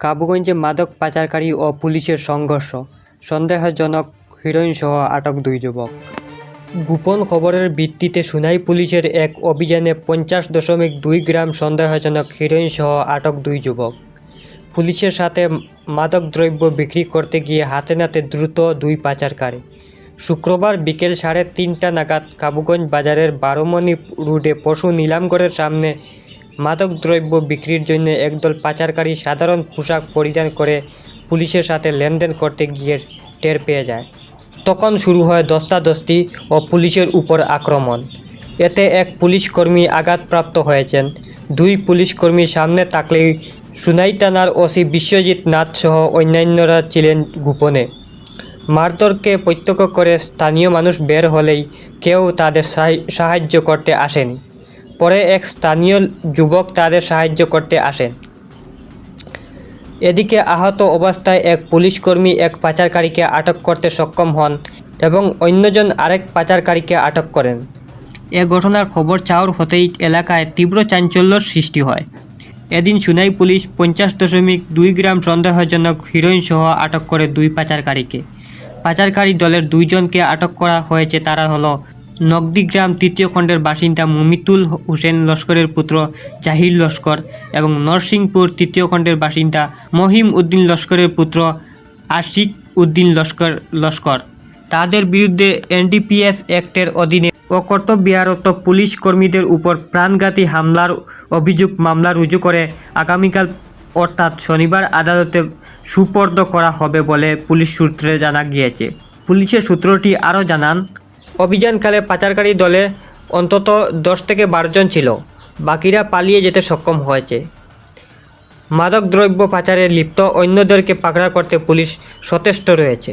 কাবুগঞ্জে মাদক পাচারকারী ও পুলিশের সংঘর্ষ। সন্দেহজনক হিরোইনসহ আটক দুই যুবক। গোপন খবরের ভিত্তিতে সুনাই পুলিশের এক অভিযানে পঞ্চাশ দশমিক দুই গ্রাম সন্দেহজনক হিরোইনসহ আটক দুই যুবক। পুলিশের সাথে মাদকদ্রব্য বিক্রি করতে গিয়ে হাতে নাতে দ্রুত দুই পাচারকারী। শুক্রবার বিকেল সাড়ে তিনটা নাগাদ কাবুগঞ্জ বাজারের বারোমণি রোডে পশু নিলামগড়ের সামনে মাদকদ্রব্য বিক্রির জন্য একদল পাচারকারী সাধারণ পোশাক পরিধান করে পুলিশের সাথে লেনদেন করতে গিয়ে টের পেয়ে যায়। তখন শুরু হয় দস্তাদস্তি ও পুলিশের উপর আক্রমণ। এতে এক পুলিশ কর্মী আঘাতপ্রাপ্ত হয়েছেন। দুই পুলিশ কর্মী সামনে থাকলেই সুনাই থানার ওসি বিশ্বজিৎ নাথ সহ অন্যান্যরা ছিলেন গোপনে। মারধরকে প্রত্যক্ষ করে স্থানীয় মানুষ বের হলেই কেউ তাদের সাহায্য করতে আসেনি। পরে এক স্থানীয় যুবক তাদের সাহায্য করতে আসেন এদিকে আহত অবস্থায় এক পুলিশকর্মী এক পাচারকারীকে আটক করতে সক্ষম হন এবং অন্যজন আরেক পাচারকারীকে আটক করেন। এ ঘটনার খবর চাউর হতেই এলাকায় তীব্র চাঞ্চল্যর সৃষ্টি হয়। এদিন সুনাই পুলিশ পঞ্চাশ দশমিক দুই গ্রাম সন্দেহজনক হিরোইন সহ আটক করে দুই পাচারকারীকে। পাচারকারী দলের দুইজনকে আটক করা হয়েছে, তারা হলো নকদিগ্রাম তৃতীয় খণ্ডের বাসিন্দা মুমিতুল হোসেন লস্করের পুত্র জাহির লস্কর এবং নরসিংপুর তৃতীয় খণ্ডের বাসিন্দা মহিম উদ্দিন লস্করের পুত্র আশিক উদ্দিন লস্কর লস্কর। তাদের বিরুদ্ধে এনডিপিএস অ্যাক্টের অধীনে অকর্তব্যরত পুলিশ কর্মীদের উপর প্রাণঘাতী হামলার অভিযোগ মামলা রুজু করে আগামীকাল, অর্থাৎ শনিবার, আদালতে সুপর্দ করা হবে বলে পুলিশ সূত্রে জানা গিয়েছে। পুলিশের সূত্রটি আরও জানান অভিযানকালে পাচারকারী দলে অন্তত দশ থেকে জন ছিল। বাকিরা পালিয়ে যেতে সক্ষম হয়েছে। মাদকদ্রব্য পাচারে লিপ্ত অন্যদেরকে পাকড়া করতে পুলিশ সচেষ্ট রয়েছে।